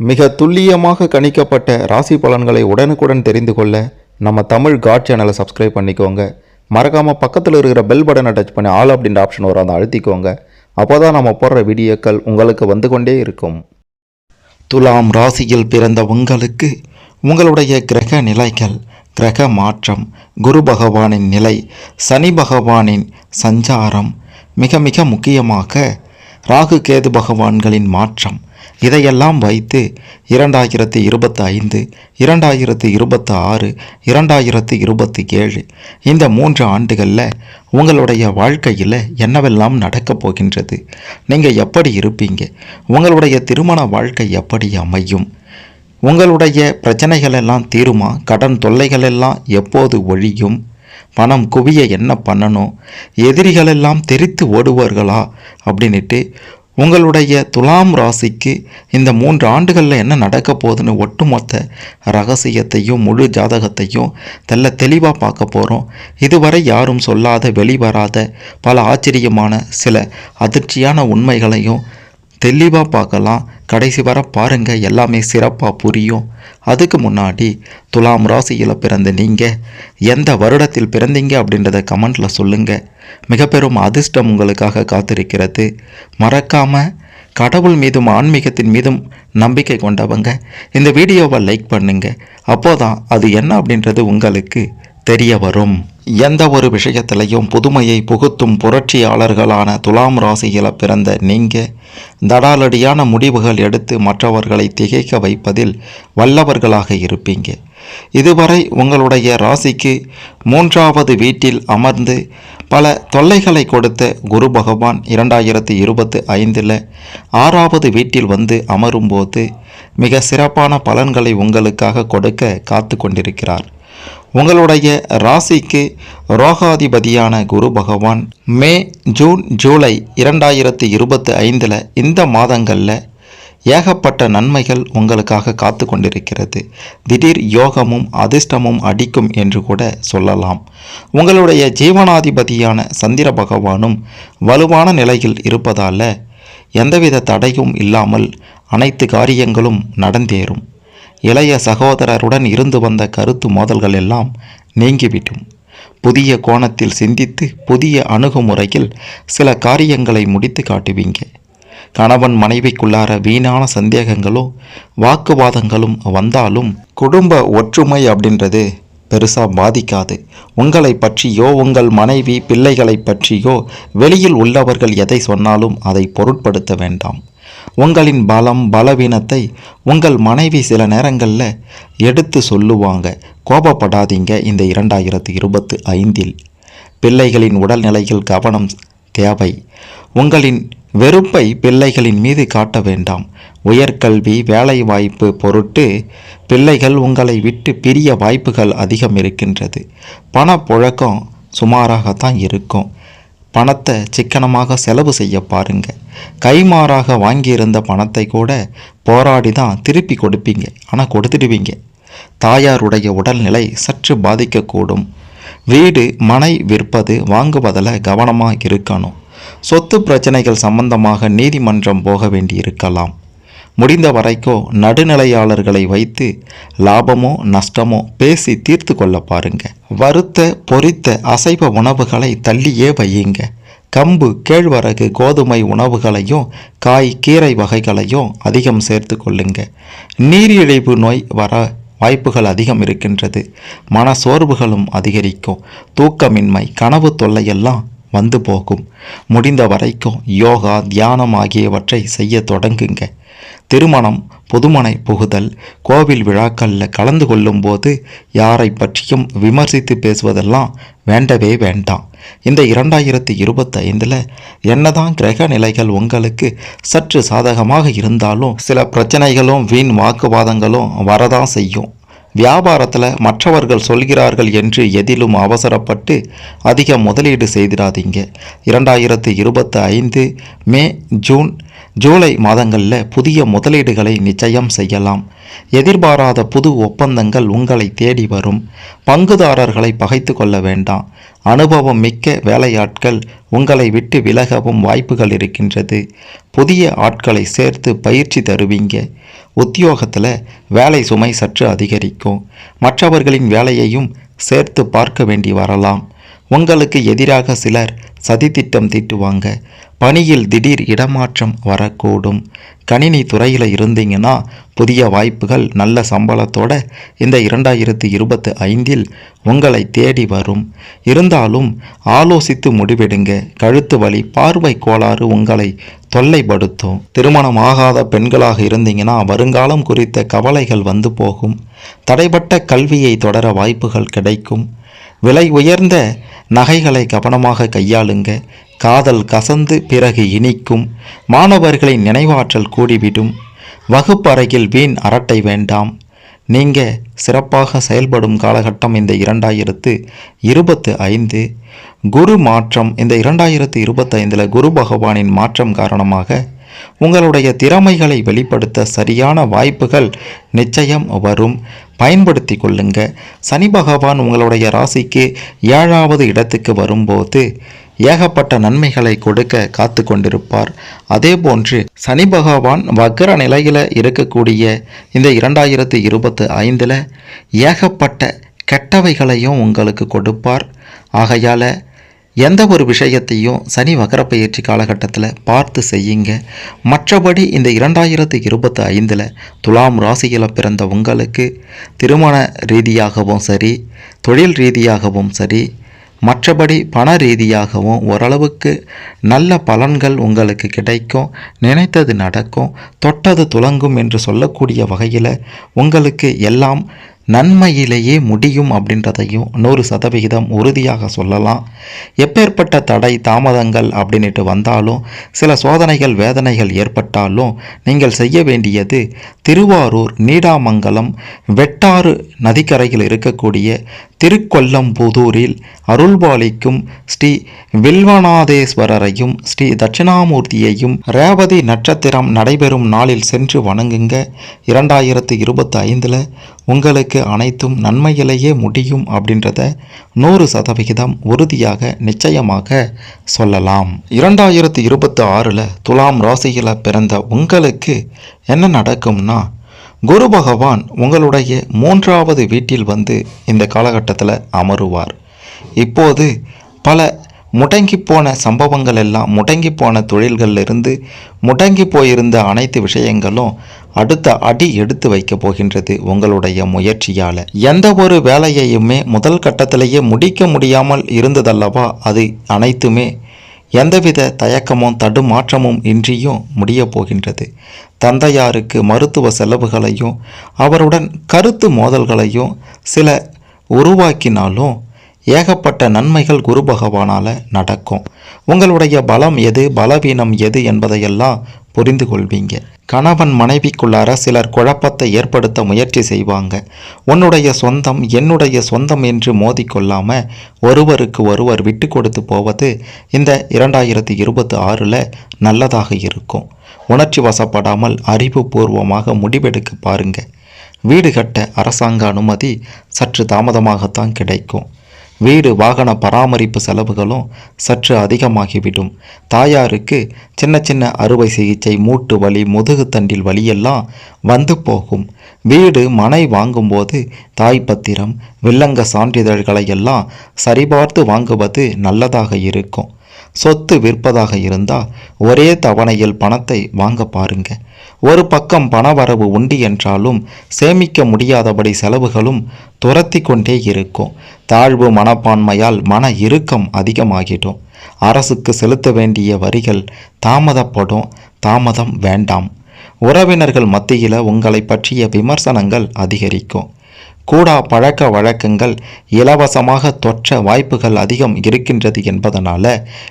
மிக துல்லியமாக கணிக்கப்பட்ட ராசி பலன்களை உடனுக்குடன் தெரிந்து கொள்ள நம்ம தமிழ் காட் சேனலை சப்ஸ்கிரைப் பண்ணிக்கோங்க. மறக்காமல் பக்கத்தில் இருக்கிற பெல் பட்டனை டச் பண்ணி ஆல் அப்படின்ற ஆப்ஷன் வரும் அதை அழுத்திக்கோங்க. அப்போ தான் நம்ம போடுற வீடியோக்கள் உங்களுக்கு வந்து கொண்டே இருக்கும். துலாம் ராசியில் பிறந்த உங்களுக்கு உங்களுடைய கிரக நிலைகள் கிரக மாற்றம் குரு பகவானின் நிலை சனி பகவானின் சஞ்சாரம் மிக மிக முக்கியமாக ராகு கேது பகவான்களின் மாற்றம் இதையெல்லாம் வைத்து இரண்டாயிரத்தி இருபத்தி ஐந்து இரண்டாயிரத்தி இருபத்தி ஆறு இரண்டாயிரத்தி இருபத்தி ஏழு இந்த மூன்று ஆண்டுகளில் உங்களுடைய வாழ்க்கையில் என்னவெல்லாம் நடக்கப் போகின்றது? நீங்கள் எப்படி இருப்பீங்க? உங்களுடைய திருமண வாழ்க்கை எப்படி அமையும்? உங்களுடைய பிரச்சனைகள் எல்லாம் தீருமா? கடன் தொல்லைகள் எல்லாம் எப்போது ஒழியும்? பணம் குவிய என்ன பண்ணணும்? எதிரிகளெல்லாம் தெரித்து ஓடுவார்களா? அப்படின்ட்டு உங்களுடைய துலாம் ராசிக்கு இந்த மூன்று ஆண்டுகளில் என்ன நடக்க போகுதுன்னு ஒட்டுமொத்த ரகசியத்தையும் முழு ஜாதகத்தையும் தெல்ல தெளிவாக பார்க்க போகிறோம் இதுவரை யாரும் சொல்லாத வெளிவராத பல ஆச்சரியமான சில அதிர்ச்சியான உண்மைகளையும் தெளிவாக பார்க்கலாம். கடைசி வர பாருங்க எல்லாமே சிறப்பாக புரியும். அதுக்கு முன்னாடி துலாம் ராசியில் பிறந்த நீங்கள் எந்த வருடத்தில் பிறந்தீங்க அப்படின்றத கமெண்ட்டில் சொல்லுங்கள் மிக பெரும் அதிர்ஷ்டம் உங்களுக்காக காத்திருக்கிறது. மறக்காமல் கடவுள் மீதும் ஆன்மீகத்தின் மீதும் நம்பிக்கை கொண்டவங்க இந்த வீடியோவை லைக் பண்ணுங்க. அப்போதான் அது என்ன அப்படின்றது உங்களுக்கு தெரிய வரும். எந்த ஒரு விஷயத்திலையும் புதுமையை புகுத்தும் புரட்சியாளர்களான துலாம் ராசியில் பிறந்த நீங்கள் தடாலடியான முடிவுகள் எடுத்து மற்றவர்களை திகைக்க வைப்பதில் வல்லவர்களாக இருப்பீங்க. இதுவரை உங்களுடைய ராசிக்கு மூன்றாவது வீட்டில் அமர்ந்து பல தொல்லைகளை கொடுத்த குரு பகவான் இரண்டாயிரத்தி இருபத்தி ஐந்தில் ஆறாவது வீட்டில் வந்து அமரும்போது மிக சிறப்பான பலன்களை உங்களுக்காக கொடுக்க காத்து கொண்டிருக்கிறார். உங்களுடைய ராசிக்கு ரோகாதிபதியான குரு பகவான் மே ஜூன் ஜூலை இரண்டாயிரத்தி இருபத்தி ஐந்தில் இந்த மாதங்களில் ஏகப்பட்ட நன்மைகள் உங்களுக்காக காத்து கொண்டிருக்கிறது திடீர் யோகமும் அதிர்ஷ்டமும் அடிக்கும் என்று கூட சொல்லலாம். உங்களுடைய ஜீவனாதிபதியான சந்திர பகவானும் வலுவான நிலையில் இருப்பதால் எந்தவித தடையும் இல்லாமல் அனைத்து காரியங்களும் நடந்தேறும். இளைய சகோதரருடன் இருந்து வந்த கருத்து மோதல்கள் எல்லாம் நீங்கிவிடும். புதிய கோணத்தில் சிந்தித்து புதிய அணுகுமுறையில் சில காரியங்களை முடித்து காட்டுவீங்க. கணவன் மனைவிக்குள்ளார வீணான சந்தேகங்களோ வாக்குவாதங்களும் வந்தாலும் குடும்ப ஒற்றுமை அப்படின்றது பெருசாக பாதிக்காது. உங்களை பற்றியோ உங்கள் மனைவி பிள்ளைகளை பற்றியோ வெளியில் உள்ளவர்கள் எதை சொன்னாலும் அதை பொருட்படுத்த வேண்டாம். உங்களின் பலம் பலவீனத்தை உங்கள் மனைவி சில நேரங்களில் எடுத்து சொல்லுவாங்க. கோபப்படாதீங்க இந்த இரண்டாயிரத்து இருபத்து ஐந்தில். பிள்ளைகளின் உடல்நிலையில் கவனம் தேவை. உங்களின் வெறுப்பை பிள்ளைகளின் மீது காட்ட வேண்டாம். உயர்கல்வி வேலைவாய்ப்பு பொருட்டு பிள்ளைகள் உங்களை விட்டு பிரிய வாய்ப்புகள் அதிகம் இருக்கின்றது. பணப்புழக்கம் சுமாராகத்தான் இருக்கும். பணத்தை சிக்கனமாக செலவு செய்ய பாருங்க. கைமாறாக வாங்கியிருந்த பணத்தை கூட போராடி தான் திருப்பி கொடுப்பீங்க. ஆனால் கொடுத்துடுவீங்க. தாயாருடைய உடல்நிலை சற்று பாதிக்கக்கூடும். வீடு மனை விற்பது வாங்குவதில் கவனமாக இருக்கணும். சொத்து பிரச்சனைகள் சம்பந்தமாக நீதிமன்றம் போக வேண்டியிருக்கலாம். முடிந்த வரைக்கும் நடுநிலையாளர்களை வைத்து லாபமோ நஷ்டமோ பேசி தீர்த்து கொள்ள பாருங்க. வறுத்த பொரித்த அசைவ உணவுகளை தள்ளியே வையுங்க. கம்பு கேழ்வரகு கோதுமை உணவுகளையும் காய் கீரை வகைகளையும் அதிகம் சேர்த்து கொள்ளுங்க. நீரிழிவு நோய் வர வாய்ப்புகள் அதிகம் இருக்கின்றது. மன சோர்வுகளும் அதிகரிக்கும். தூக்கமின்மை கனவு தொல்லையெல்லாம் வந்து போகும். முடிந்த வரைக்கும் யோகா தியானம் ஆகியவற்றை செய்ய தொடங்குங்க. திருமணம் புதுமனை புகுதல் கோவில் விழாக்களில் கலந்து கொள்ளும்போது யாரை பற்றியும் விமர்சித்து பேசுவதெல்லாம் வேண்டவே வேண்டாம். இந்த இரண்டாயிரத்தி இருபத்தி ஐந்தில் என்னதான் கிரக நிலைகள் உங்களுக்கு சற்று சாதகமாக இருந்தாலும் சில பிரச்சனைகளும் வீண் வாக்குவாதங்களும் வரதான் செய்யும். வியாபாரத்தில் மற்றவர்கள் சொல்கிறார்கள் என்று எதிலும் அவசரப்பட்டு அதிக முதலீடு செய்திடாதீங்க. இரண்டாயிரத்து இருபத்தி ஐந்து மே ஜூன் ஜூலை மாதங்களில் புதிய முதலீடுகளை நிச்சயம் செய்யலாம். எதிர்பாராத புது ஒப்பந்தங்கள் உங்களை தேடி வரும். பங்குதாரர்களை பகைத்து கொள்ள வேண்டாம். அனுபவம் மிக்க வேலையாட்கள் உங்களை விட்டு விலகவும் வாய்ப்புகள் இருக்கின்றது. புதிய ஆட்களை சேர்த்து பயிற்சி தருவீங்க. உத்தியோகத்தில் வேலை சுமை சற்று அதிகரிக்கும். மற்றவர்களின் வேலையையும் சேர்த்து பார்க்க வேண்டி வரலாம். உங்களுக்கு எதிராக சிலர் சதித்திட்டம் தீட்டுவாங்க. பணியில் திடீர் இடமாற்றம் வரக்கூடும். கணினி துறையில் இருந்தீங்கன்னா புதிய வாய்ப்புகள் நல்ல சம்பளத்தோட இந்த இரண்டாயிரத்தி இருபத்தி ஐந்தில் உங்களை தேடி வரும். இருந்தாலும் ஆலோசித்து முடிவெடுங்க. கழுத்து வலி பார்வை கோளாறு உங்களை தொல்லைப்படுத்தும். திருமணம் ஆகாத பெண்களாக இருந்தீங்கன்னா வருங்காலம் குறித்த கவலைகள் வந்து போகும். தடைப்பட்ட கல்வியை தொடர வாய்ப்புகள் கிடைக்கும். விலை உயர்ந்த நகைகளை கவனமாக கையாளுங்க. காதல் கசந்து பிறகு இனிக்கும். மாணவர்களின் நினைவாற்றல் கூடிவிடும். வகுப்பறையில் வீண் அரட்டை வேண்டாம். நீங்க சிறப்பாக செயல்படும் காலகட்டம் இந்த இரண்டாயிரத்து இருபத்து ஐந்து. குரு மாற்றம் இந்த இரண்டாயிரத்து இருபத்தைந்தில் குரு பகவானின் மாற்றம் காரணமாக உங்களுடைய திறமைகளை வெளிப்படுத்த சரியான வாய்ப்புகள் நிச்சயம் வரும். பயன்படுத்தி கொள்ளுங்க. சனி பகவான் உங்களுடைய ராசிக்கு ஏழாவது இடத்துக்கு வரும்போது ஏகப்பட்ட நன்மைகளை கொடுக்க காத்து கொண்டிருப்பார். அதே போன்று சனி பகவான் வக்கர நிலையில் இருக்கக்கூடிய இந்த இரண்டாயிரத்தி இருபத்து ஐந்தில் ஏகப்பட்ட கெட்டவைகளையும் உங்களுக்கு கொடுப்பார். ஆகையால் எந்த ஒரு விஷயத்தையும் சனி வகரப்பயிற்சி காலகட்டத்தில் பார்த்து செய்யுங்க. மற்றபடி இந்த இரண்டாயிரத்து இருபத்தி ஐந்தில் துலாம் ராசியில் பிறந்த உங்களுக்கு திருமண ரீதியாகவும் சரி தொழில் ரீதியாகவும் சரி மற்றபடி பண ரீதியாகவும் ஓரளவுக்கு நல்ல பலன்கள் உங்களுக்கு கிடைக்கும் நினைத்தது நடக்கும் தொட்டது துலங்கும் என்று சொல்லக்கூடிய வகையில் உங்களுக்கு எல்லாம் நன்மையிலேயே முடியும் அப்படின்றதையும் நூறு சதவிகிதம் உறுதியாக சொல்லலாம். எப்பேற்பட்ட தடை தாமதங்கள் அப்படின்ட்டு வந்தாலும் சில சோதனைகள் வேதனைகள் ஏற்பட்டாலும் நீங்கள் செய்ய வேண்டியது திருவாரூர் நீடாமங்கலம் வெட்டாறு நதிக்கரையில் இருக்கக்கூடிய திருக்கொல்லம்புதூரில் அருள்பாலிக்கும் ஸ்ரீ வில்வநாதேஸ்வரரையும் ஸ்ரீ தட்சிணாமூர்த்தியையும் ரேவதி நட்சத்திரம் நடைபெறும் நாளில் சென்று வணங்குங்க. இரண்டாயிரத்து இருபத்தி ஐந்தில் உங்களுக்கு அனைத்தும் நன்மையிலேயே முடியும் அப்படின்றத நூறு சதவிகிதம் உறுதியாக நிச்சயமாக சொல்லலாம். இரண்டாயிரத்து இருபத்தி ஆறில் துலாம் ராசியில் பிறந்த உங்களுக்கு என்ன நடக்கும்னா குரு பகவான் உங்களுடைய மூன்றாவது வீட்டில் வந்து இந்த காலகட்டத்தில் அமருவார். இப்போது பல முடங்கி போன சம்பவங்கள் எல்லாம் முடங்கி போன தொழில்கள்ல இருந்து முடங்கி போயிருந்த அனைத்து விஷயங்களும் அடுத்த அடி எடுத்து வைக்க போகின்றது உங்களுடைய முயற்சியால். எந்த ஒரு வேலையையுமே முதல் கட்டத்திலேயே முடிக்க முடியாமல் இருந்ததல்லவா? அது அனைத்துமே எந்தவித தயக்கமும் தடுமாற்றமும் இன்றியும் முடியப் போகின்றது. தந்தையாருக்கு மருத்துவ செலவுகளையும் அவருடன் கருத்து மோதல்களையும் சில உருவாக்கினாலும் ஏகப்பட்ட நன்மைகள் குரு பகவானால் நடக்கும். உங்களுடைய பலம் எது பலவீனம் எது என்பதையெல்லாம் புரிந்து கொள்வீங்க. கணவன் மனைவிக்குள்ளார சிலர் குழப்பத்தை ஏற்படுத்த முயற்சி செய்வாங்க. உன்னுடைய சொந்தம் என்னுடைய சொந்தம் என்று மோதிக்கொள்ளாம ஒருவருக்கு ஒருவர் விட்டு கொடுத்து போவது இந்த இரண்டாயிரத்தி இருபத்தி ஆறில் நல்லதாக இருக்கும். உணர்ச்சி வசப்படாமல் அறிவுபூர்வமாக முடிவெடுக்க பாருங்க. வீடு கட்ட அரசாங்க அனுமதி சற்று தாமதமாகத்தான் கிடைக்கும். வீடு வாகன பராமரிப்பு செலவுகளும் சற்று அதிகமாகிவிடும். தாயாருக்கு சின்ன சின்ன அறுவை சிகிச்சை மூட்டு வலி முதுகுத்தண்டில் வலியெல்லாம் வந்து போகும். வீடு மனை வாங்கும்போது தாய் பத்திரம் வில்லங்க சான்றிதழ்களை எல்லாம் சரிபார்த்து வாங்குவது நல்லதாக இருக்கும். சொத்து விற்பதாக இருந்தால் ஒரே தவணையில் பணத்தை வாங்க பாருங்கள் ஒரு பக்கம் பணவரவு உண்டு என்றாலும் சேமிக்க முடியாதபடி செலவுகளும் துரத்தி கொண்டே இருக்கும். தாழ்வு மனப்பான்மையால் மன இறுக்கம் அதிகமாகிடும். அரசுக்கு செலுத்த வேண்டிய வரிகள் தாமதப்படும். தாமதம் வேண்டாம். உறவினர்கள் மத்தியில் உங்களை பற்றிய விமர்சனங்கள் அதிகரிக்கும். கூடா பழக்க வழக்கங்கள் இலவசமாக தொற்ற வாய்ப்புகள் அதிகம் இருக்கின்றது என்பதனால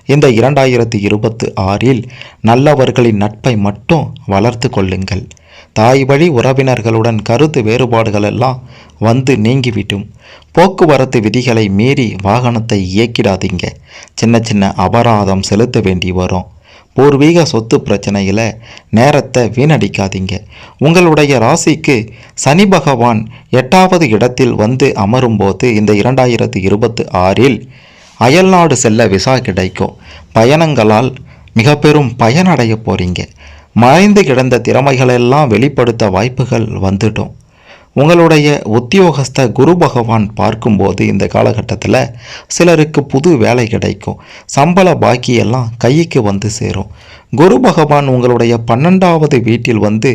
இந்த இரண்டாயிரத்தி இருபத்து ஆறில் நல்லவர்களின் நட்பை மட்டும் வளர்த்து கொள்ளுங்கள். தாய் வழி உறவினர்களுடன் கருத்து வேறுபாடுகள் எல்லாம் வந்து நீங்கிவிடும். போக்குவரத்து விதிகளை மீறி வாகனத்தை இயக்கிடாதீங்க. சின்ன சின்ன அபராதம் செலுத்த வேண்டி வரும். பூர்வீக சொத்து பிரச்சனையில் நேரத்தை வீணடிக்காதீங்க. உங்களுடைய ராசிக்கு சனி பகவான் எட்டாவது இடத்தில் வந்து அமரும்போது இந்த இரண்டாயிரத்தி இருபத்தி ஆறில் அயல்நாடு செல்ல விசா கிடைக்கும். பயணங்களால் மிக பெரும் பயனடைய போகிறீங்க மறைந்து கிடந்த திறமைகளெல்லாம் வெளிப்படுத்த வாய்ப்புகள் வந்துடும். உங்களுடைய உத்தியோகஸ்த குரு பகவான் பார்க்கும்போது இந்த காலகட்டத்தில் சிலருக்கு புது வேலை கிடைக்கும். சம்பள பாக்கியெல்லாம் கைக்கு வந்து சேரும். குரு பகவான் உங்களுடைய பன்னெண்டாவது வீட்டில் வந்து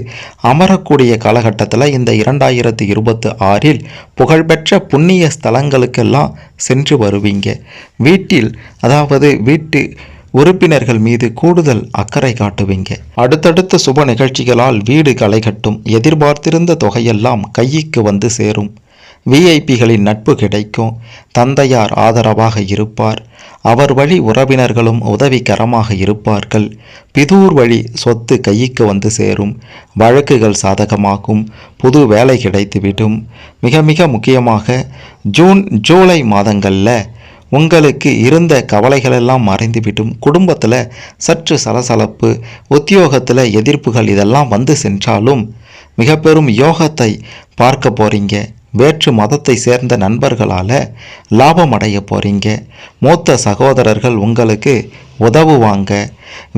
அமரக்கூடிய காலகட்டத்தில் இந்த இரண்டாயிரத்தி இருபத்தி ஆறில் புகழ்பெற்ற புண்ணிய ஸ்தலங்களுக்கெல்லாம் சென்று வருவீங்க. வீட்டில் அதாவது வீட்டு உறுப்பினர்கள் மீது கூடுதல் அக்கறை காட்டுவீங்க. அடுத்தடுத்த சுப நிகழ்ச்சிகளால் வீடு களைகட்டும் எதிர்பார்த்திருந்த தொகையெல்லாம் கைக்கு வந்து சேரும். விஐபிகளின் நட்பு கிடைக்கும். தந்தையார் ஆதரவாக இருப்பார். அவர் வழி உறவினர்களும் உதவிகரமாக இருப்பார்கள். பிதூர் வழி சொத்து கைக்கு வந்து சேரும். வழக்குகள் சாதகமாகும். புது வேலை கிடைத்துவிடும். மிக மிக முக்கியமாக ஜூன் ஜூலை மாதங்களில் உங்களுக்கு இருந்த கவலைகளெல்லாம் மறைந்துவிடும். குடும்பத்தில் சற்று சலசலப்பு உத்தியோகத்தில் எதிர்ப்புகள் இதெல்லாம் வந்து சென்றாலும் மிக பெரும் யோகத்தை பார்க்க போகிறீங்க வேற்று மதத்தை சேர்ந்த நண்பர்களால் லாபம் அடைய போகிறீங்க மூத்த சகோதரர்கள் உங்களுக்கு உதவுவாங்க.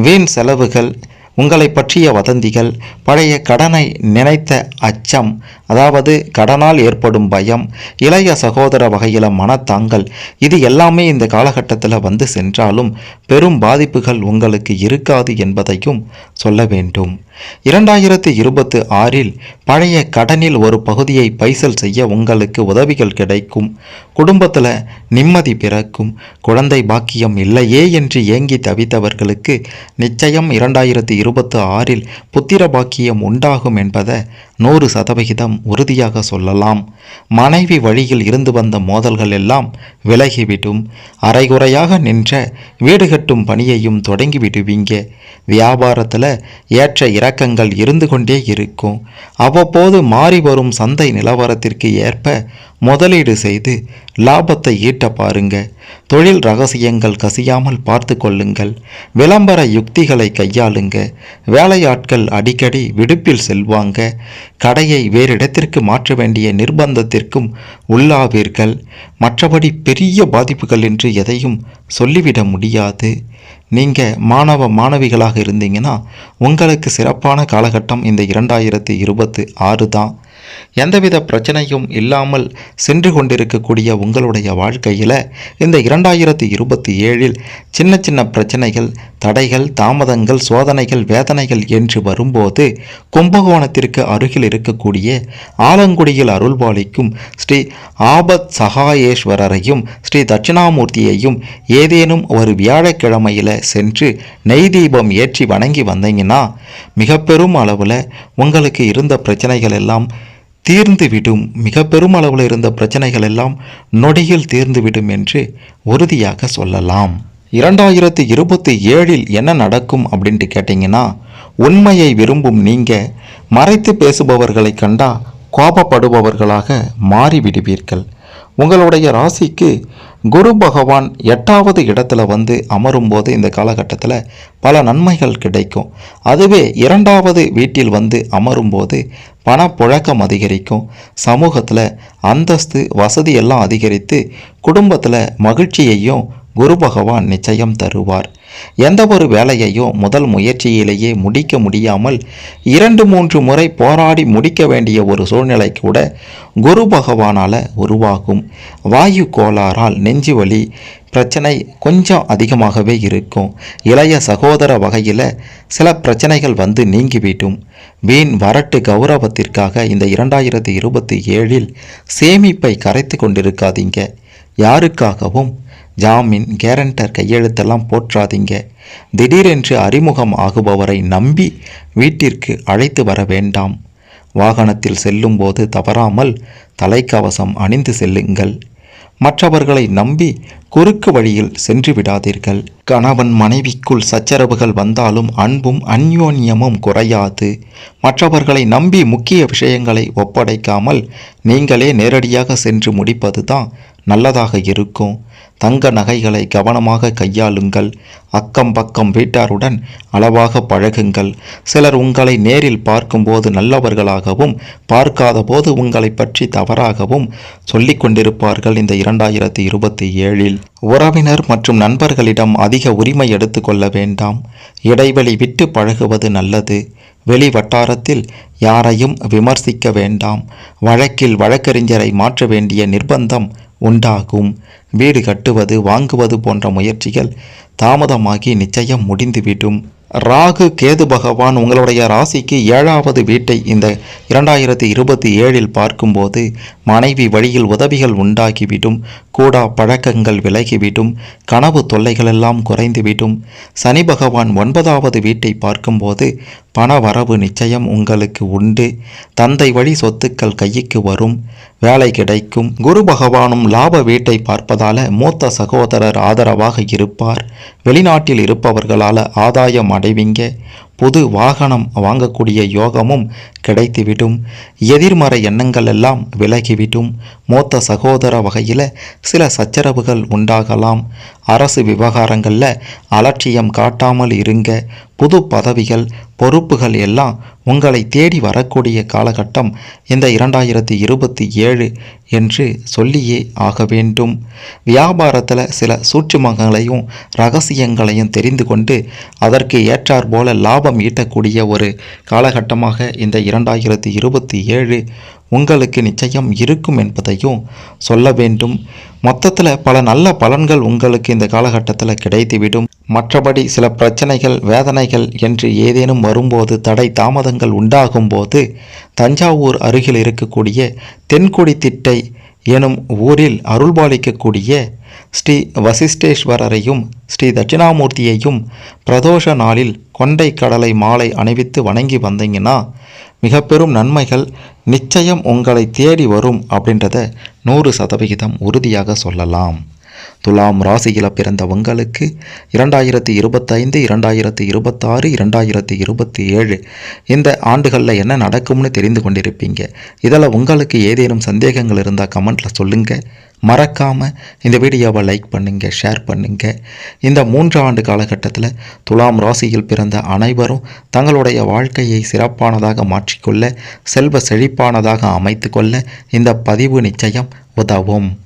வீண் செலவுகள் உங்களை பற்றிய வதந்திகள் பழைய கடனை நினைத்த அச்சம் அதாவது கடனால் ஏற்படும் பயம் இளைய சகோதர வகையில் மனத்தாங்கல் இது எல்லாமே இந்த காலகட்டத்தில் வந்து சென்றாலும் பெரும் பாதிப்புகள் உங்களுக்கு இருக்காது என்பதையும் சொல்ல வேண்டும். இரண்டாயிரத்தி இருபத்தி ஆறில் பழைய கடனில் ஒரு பகுதியை பைசல் செய்ய உங்களுக்கு உதவிகள் கிடைக்கும். குடும்பத்தில் நிம்மதி பிறக்கும். குழந்தை பாக்கியம் இல்லையே என்று ஏங்கி தவித்தவர்களுக்கு நிச்சயம் இரண்டாயிரத்தி இருபத்தி ஆறில் புத்திர பாக்கியம் உண்டாகும் என்பதை நூறு சதவிகிதம் உறுதியாக சொல்லலாம். மனைவி வழியில் இருந்து வந்த மோதல்கள் எல்லாம் விலகிவிடும். அரைகுறையாக நின்ற வீடு கட்டும் பணியையும் தொடங்கிவிடுவீங்க. வியாபாரத்தில் ஏற்ற இறக்கங்கள் இருந்து கொண்டே இருக்கும். அவ்வப்போது மாறி வரும் சந்தை நிலவரத்திற்கு ஏற்ப முதலீடு செய்து லாபத்தை ஈட்ட பாருங்க. தொழில் ரகசியங்கள் கசியாமல் பார்த்து கொள்ளுங்கள். விளம்பர யுக்திகளை கையாளுங்க. வேலையாட்கள் அடிக்கடி விடுப்பில் செல்வாங்க. கடையை வேறிடத்திற்கு மாற்ற வேண்டிய நிர்பந்தத்திற்கும் உள்ளாவீர்கள். மற்றபடி பெரிய பாதிப்புகள் என்று எதையும் சொல்லிவிட முடியாது. நீங்கள் மாணவ மாணவிகளாக இருந்தீங்கன்னா உங்களுக்கு சிறப்பான காலகட்டம் இந்த இரண்டாயிரத்தி இருபத்தி ஆறு தான். எந்தவித பிரச்சனையும் இல்லாமல் சென்று கொண்டிருக்கக்கூடிய உங்களுடைய வாழ்க்கையில் இந்த இரண்டாயிரத்தி இருபத்தி ஏழில் சின்ன சின்ன பிரச்சனைகள் தடைகள் தாமதங்கள் சோதனைகள் வேதனைகள் என்று வரும்போது கும்பகோணத்திற்கு அருகில் இருக்கக்கூடிய ஆலங்குடியில் அருள்பாலிக்கும் ஸ்ரீ ஆபத் சகாயேஸ்வரரையும் ஸ்ரீ தட்சிணாமூர்த்தியையும் ஏதேனும் ஒரு வியாழக்கிழமை வியாழக்கிழமையில் சென்று நெய் தீபம் ஏற்றி வணங்கி வந்தீங்கன்னா மிக பெரும் அளவில் உங்களுக்கு இருந்த பிரச்சனைகள் எல்லாம் தீர்ந்துவிடும் மிக பெரும் அளவில் இருந்த பிரச்சனைகள் எல்லாம் நொடியில் தீர்ந்துவிடும் என்று உறுதியாக சொல்லலாம். இரண்டாயிரத்தி இருபத்தி ஏழில் என்ன நடக்கும் அப்படின்ட்டு கேட்டிங்கன்னா உண்மையை விரும்பும் நீங்கள் மறைத்து பேசுபவர்களை கண்டா கோபப்படுபவர்களாக மாறிவிடுவீர்கள். உங்களுடைய ராசிக்கு குரு பகவான் எட்டாவது இடத்துல வந்து அமரும்போது இந்த காலகட்டத்தில் பல நன்மைகள் கிடைக்கும். அதுவே இரண்டாவது வீட்டில் வந்து அமரும்போது பணப்புழக்கம் அதிகரிக்கும். சமூகத்தில் அந்தஸ்து வசதி எல்லாம் அதிகரித்து குடும்பத்தில் மகிழ்ச்சியையும் குரு பகவான் நிச்சயம் தருவார். எந்த ஒரு வேலையையும் முதல் முயற்சியிலேயே முடிக்க முடியாமல் இரண்டு மூன்று முறை போராடி முடிக்க வேண்டிய ஒரு சூழ்நிலை கூட குரு பகவானால் உருவாகும். வாயு கோளாறால் நெஞ்சு வலி பிரச்சனை கொஞ்சம் அதிகமாகவே இருக்கும். இளைய சகோதர வகையில் சில பிரச்சனைகள் வந்து நீங்கிவிடும். வீண் வரட்டு கௌரவத்திற்காக இந்த இரண்டாயிரத்தி இருபத்தி ஏழில் சேமிப்பை கரைத்து கொண்டிருக்காதீங்க. யாருக்காகவும் ஜாமீன் கேரண்டர் கையெழுத்தெல்லாம் போற்றாதீங்க. திடீரென்று அறிமுகம் ஆகுபவரை நம்பி வீட்டிற்கு அழைத்து வர வேண்டாம். வாகனத்தில் செல்லும்போது தவறாமல் தலைக்கவசம் அணிந்து செல்லுங்கள். மற்றவர்களை நம்பி குறுக்கு வழியில் சென்று விடாதீர்கள். கணவன் மனைவிக்குள் சச்சரவுகள் வந்தாலும் அன்பும் அந்யோன்யமும் குறையாது. மற்றவர்களை நம்பி முக்கிய விஷயங்களை ஒப்படைக்காமல் நீங்களே நேரடியாக சென்று முடிப்பது தான் நல்லதாக இருக்கும். தங்க நகைகளை கவனமாக கையாளுங்கள். அக்கம் பக்கம் வீட்டாருடன் அளவாக பழகுங்கள். சிலர் உங்களை நேரில் பார்க்கும்போது நல்லவர்களாகவும் பார்க்காத போது உங்களை பற்றி தவறாகவும் சொல்லிக் கொண்டிருப்பார்கள் இந்த இரண்டாயிரத்தி இருபத்தி ஏழில். உறவினர் மற்றும் நண்பர்களிடம் அதிக உரிமை எடுத்துக்கொள்ள வேண்டாம். இடைவெளி விட்டு பழகுவது நல்லது. வெளி வட்டாரத்தில் யாரையும் விமர்சிக்க வேண்டாம். வழக்கில் வழக்கறிஞரை மாற்ற வேண்டிய நிர்பந்தம் உண்டாகும். வீடு கட்டுவது வாங்குவது போன்ற முயற்சிகள் தாமதமாகி நிச்சயம் முடிந்துவிடும். ராகு கேது பகவான் உங்களுடைய ராசிக்கு ஏழாவது வீட்டை இந்த இரண்டாயிரத்தி இருபத்தி ஏழில் பார்க்கும்போது மனைவி வழியில் உதவிகள் உண்டாகிவிடும். கூடா பழக்கங்கள் விலகிவிடும். கனவு தொல்லைகளெல்லாம் குறைந்துவிடும். சனி பகவான் ஒன்பதாவது வீட்டை பார்க்கும்போது பண வரவு நிச்சயம் உங்களுக்கு உண்டு. தந்தை வழி சொத்துக்கள் கைக்கு வரும். வேலை கிடைக்கும். குரு பகவானும் லாப வீட்டை பார்ப்பதால மூத்த சகோதரர் ஆதரவாக இருப்பார். வெளிநாட்டில் இருப்பவர்களால் ஆதாயம் அடைவிங்க புது வாகனம் வாங்கக்கூடிய யோகமும் கிடைத்துவிடும். எதிர்மறை எண்ணங்கள் எல்லாம் விலகிவிடும். மூத்த சகோதர வகையில் சில சச்சரவுகள் உண்டாகலாம். அரசு விவகாரங்களில் அலட்சியம் காட்டாமல் இருங்க. புது பதவிகள் பொறுப்புகள் எல்லாம் உங்களை தேடி வரக்கூடிய காலகட்டம் இந்த இரண்டாயிரத்தி இருபத்தி ஏழு என்று சொல்லியே ஆக வேண்டும். வியாபாரத்தில் சில சூட்சுமங்களையும் ரகசியங்களையும் தெரிந்து கொண்டு அதற்கு ஏற்றாற்போல லாபம் ஈட்டக்கூடிய ஒரு காலகட்டமாக இந்த இரண்டாயிரத்தி இருபத்தி ஏழு உங்களுக்கு நிச்சயம் இருக்கும் என்பதையும் சொல்ல வேண்டும். மொத்தத்தில் பல நல்ல பலன்கள் உங்களுக்கு இந்த காலகட்டத்தில் கிடைத்துவிடும். மற்றபடி சில பிரச்சனைகள் வேதனைகள் என்று ஏதேனும் வரும்போது தடை தாமதங்கள் உண்டாகும்போது தஞ்சாவூர் அருகில் இருக்கக்கூடிய தென்குடி திட்டை எனும் ஊரில் அருள்பாலிக்கக்கூடிய ஸ்ரீ வசிஷ்டேஸ்வரரையும் ஸ்ரீ தட்சிணாமூர்த்தியையும் பிரதோஷ நாளில் கொண்டை கடலை மாலை அணிவித்து வணங்கி வந்தீங்கன்னா மிக பெரும் நன்மைகள் நிச்சயம் உங்களை தேடி வரும் அப்படின்றத நூறு சதவிகிதம் உறுதியாக சொல்லலாம். துலாம் ராசியில் பிறந்த உங்களுக்கு இரண்டாயிரத்தி இருபத்தைந்து இரண்டாயிரத்தி இருபத்தாறு இரண்டாயிரத்தி இருபத்தி ஏழு இந்த ஆண்டுகளில் என்ன நடக்கும்னு தெரிந்து கொண்டிருப்பீங்க. இதில் உங்களுக்கு ஏதேனும் சந்தேகங்கள் இருந்தால் கமெண்ட்டில் சொல்லுங்கள் மறக்காமல் இந்த வீடியோவை லைக் பண்ணுங்கள் ஷேர் பண்ணுங்கள் இந்த மூன்று ஆண்டு காலகட்டத்தில் துலாம் ராசியில் பிறந்த அனைவரும் தங்களுடைய வாழ்க்கையை சிறப்பானதாக மாற்றிக்கொள்ள செல்வ செழிப்பானதாக அமைத்து கொள்ள இந்த பதிவு நிச்சயம் உதவும்.